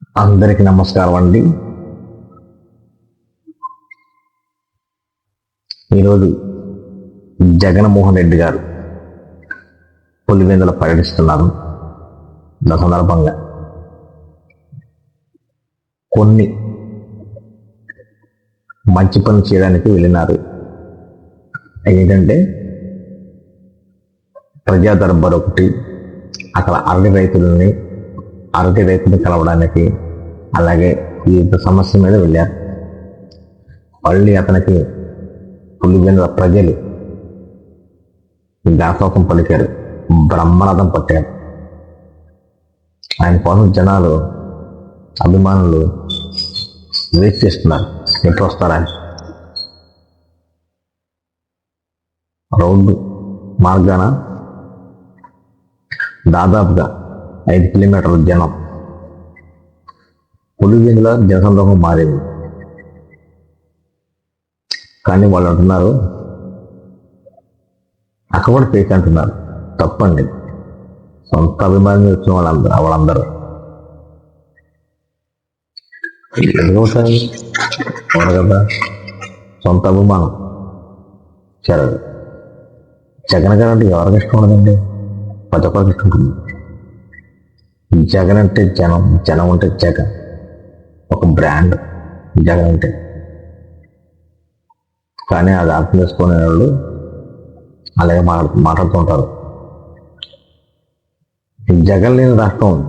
అందరికీ నమస్కారం అండి. ఈరోజు జగన్మోహన్ రెడ్డి గారు పులివెందులో పర్యటిస్తున్నారు. దాని సందర్భంగా కొన్ని మంచి పని చేయడానికి వెళ్ళినారు. ఏంటంటే ప్రజా దర్బార్ ఒకటి అక్కడ అరటి రైతులని ఆరోగ్య రైతుని కలవడానికి అలాగే వివిధ సమస్య మీద వెళ్ళారు. మళ్ళీ అతనికి పులివెందుల ప్రజలు దాసోకం పలికారు. బ్రహ్మరథం పట్టారు. ఆయన కోసం జనాలు అభిమానులు వెయిట్ చేస్తున్నారు. ఎప్పుడు వస్తారా రోడ్డు మార్గాన దాదాపుగా ఐదు కిలోమీటర్ల జనం పులివెందుల జనసందోహం మారింది. కానీ వాళ్ళు అంటున్నారు అక్కడ కూడా అంటున్నారు. తప్పండి. సొంత అభిమానం వచ్చిన వాళ్ళందరూ. వాళ్ళందరూ ఎందుకవుతారు ఎవరు కదా. సొంత అభిమానం. సరే. జగన్ గారు అంటే ఎవరికి ఇష్టం ఉండదండి? ప్రతి ఒక్కరికి ఇష్టం ఉంటుంది. జగన్ అంటే జనం జనం అంటే జగన్. ఒక బ్రాండ్ జగన్ అంటే. కానీ అది అర్థం చేసుకునే వాళ్ళు అలాగే మాట్లాడు మాట్లాడుతుంటారు. జగన్ లేని రాష్ట్రం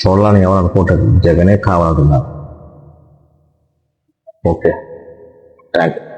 చూడాలని ఎవరు అనుకుంటారు. జగనే కావాలంటున్నారు ఓకే. Thank you